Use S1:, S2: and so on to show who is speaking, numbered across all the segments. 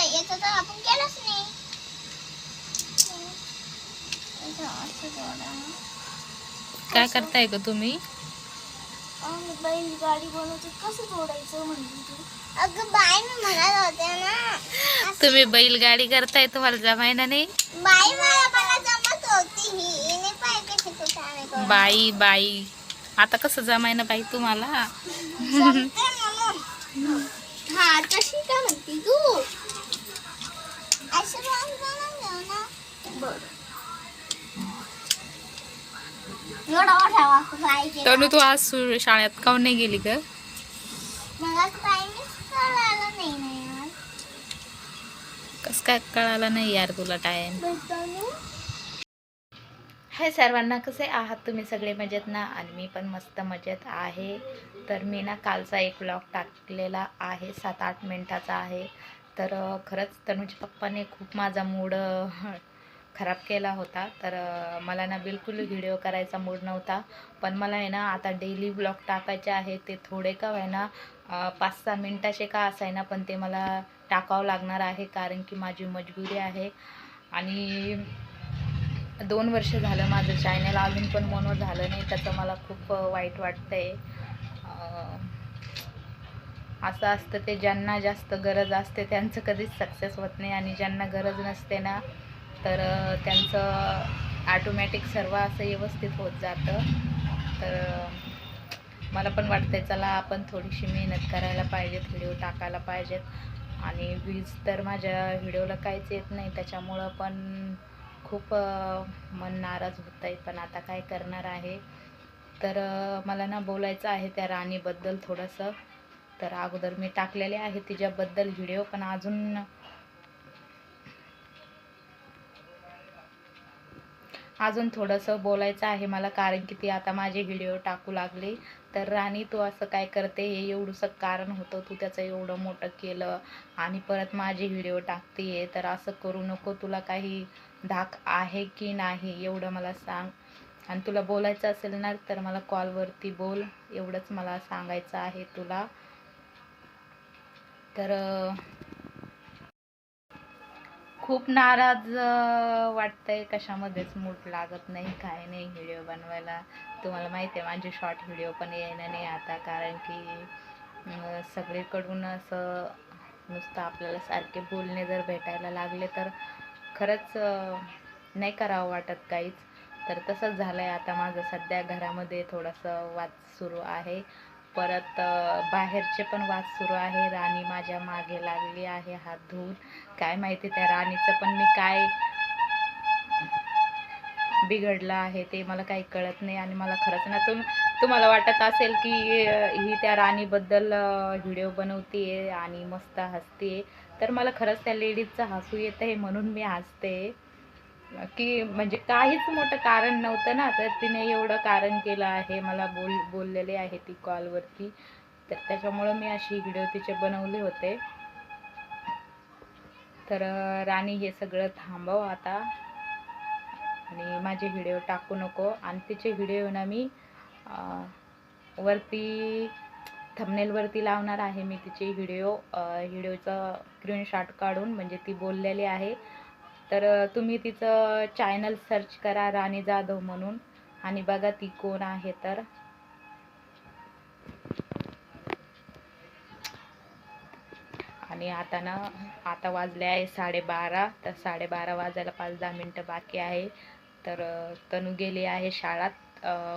S1: तर आपण केलंच नाही.
S2: काय करताय ग तुम्ही?
S1: आम्ही बैल गाडी बनवतो. कसं जोडायचं म्हणली तू? अगं बाई मी म्हणत होते ना
S2: तुम्ही बैलगाडी करताय तुम्हाला जमायना नाही?
S1: बाई मला मला जमत होती. ही हिने पाय कशी कुठे आम्ही करू.
S2: बाई बाई. आता कसं जमायना बाई तुम्हाला.
S1: हा तशी काय म्हणते तू? असं रंग बनवून घेऊ ना. बरं. एवढा मोठा वाकू पाहिजे.
S2: तनु तू आज सु- शाळेत काऊन नाही गेली ग?
S1: मला टाइमच कळालं नाही ना यार.
S2: कस काय कळालं नाही यार तुला टाइम हाय सर्वांना कसे आहात तुम्ही? सगळे मजेत ना? आणि मी पण मस्त मजेत आहे. तर मी ना कालचा एक ब्लॉग टाकलेला आहे सात आठ मिनटाचा आहे. तर खरंच तनुजी पप्पाने खूप माझा मूड खराब केला होता. तर मला ना बिलकुल व्हिडिओ करायचा मूड नव्हता. पण मला आहे ना आता डेली ब्लॉग टाकायचे आहे ते थोडे का आहे ना पाच सहा मिनटाचे का असायना पण ते मला टाकावं लागणार आहे कारण की माझी मजबुरी आहे. आणि दोन वर्ष झालं माझं चॅनल अजून पण मोनो झालं नाही त्याचं मला खूप वाईट वाटतं आहे असं असतं ते ज्यांना जास्त गरज असते त्यांचं कधीच सक्सेस होत नाही आणि ज्यांना गरज नसते ना तर त्यांचं ॲटोमॅटिक सर्व असं व्यवस्थित होत जातं. तर मला पण वाटतंय चला आपण थोडीशी मेहनत करायला पाहिजेत व्हिडिओ टाकायला पाहिजेत. आणि व्ह्यूज तर माझ्या व्हिडिओला काहीच येत नाही त्याच्यामुळं पण खूप मन नाराज होत आहे पण आता काय करणार आहे? तर मला ना बोलायचं आहे त्या राणीबद्दल थोडंसं. तर अगोदर मी टाकलेले आहे तिच्याबद्दल व्हिडिओ पण अजून अजून थोडंसं बोलायचं आहे मला कारण की ती आता माझे व्हिडिओ टाकू लागली. तर राणी तू असं काय करते? हे एवढंसं कारण होतं तू त्याचं एवढं मोठं केलं आणि परत माझे व्हिडिओ टाकते तर असं करू नको तुला काही धाक आहे की नाही एवढं मला सांग. आणि तुला बोलायचं असेल ना तर मला कॉलवरती बोल. एवढंच मला सांगायचं आहे तुला. तर खूप नाराज वाटतंय कशामध्येच मूड लागत नाही काय नाही व्हिडिओ बनवायला. तुम्हाला माहिती आहे माझे शॉर्ट व्हिडिओ पण येणं नाही आता कारण की सगळीकडून असं नुसतं आपल्याला सारखे बोलणे जर भेटायला लागले तर खरंच नाही करावं वाटत काहीच. तर तसंच झालं आहे आता माझं सध्या घरामध्ये थोडंसं वाद सुरू आहे. परत बाहेरचे पण वाद सुरू आहे. राणी माझ्या मागे लागली आहे हात धुवून. काय माहिती त्या राणीचं पण मी काय बिघडलं आहे ते मला काही कळत नाही आणि मला खरंच ना तुम तुम्हाला वाटत असेल की ही त्या राणीबद्दल व्हिडिओ बनवते आणि मस्त हसते तर मला खरंच त्या लेडीजचं हसू येतं आहे म्हणून मी हसते. की म्हणजे काहीच मोठं कारण नव्हतं ना तर तिने एवढं कारण केलं आहे मला बोल बोललेले आहे ती कॉलवरती. तर त्याच्यामुळं मी अशी व्हिडिओ तिचे बनवले होते. तर राणी हे सगळं थांबव आता. आणि माझे व्हिडिओ टाकू नको. आणि तिचे व्हिडिओ ना मी वरती थंबनेलवरती लावणार आहे मी तिचे व्हिडिओ व्हिडिओचं स्क्रीनशॉट काढून म्हणजे ती बोललेली आहे. तर तुम्ही तिचं चॅनल सर्च करा राणी जाधव म्हणून. आणि बघा ती कोण आहे तर. आणि आता ना आता वाजले आहे साडेबारा. तर साडेबारा वाजायला पाच दहा मिनटं बाकी आहे. तर तनू गेले आहे शाळात.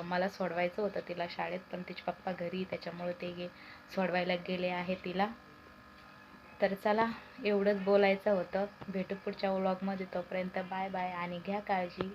S2: मला सोडवायचं होतं तिला शाळेत पण तिचे पप्पा घरी त्याच्यामुळे ते गे सोडवायला गेले आहे तिला. तर चला एवढंच बोलायचं होतं. भेटू पुढच्या व्लॉगमध्ये तोपर्यंत बाय बाय आणि घ्या काळजी.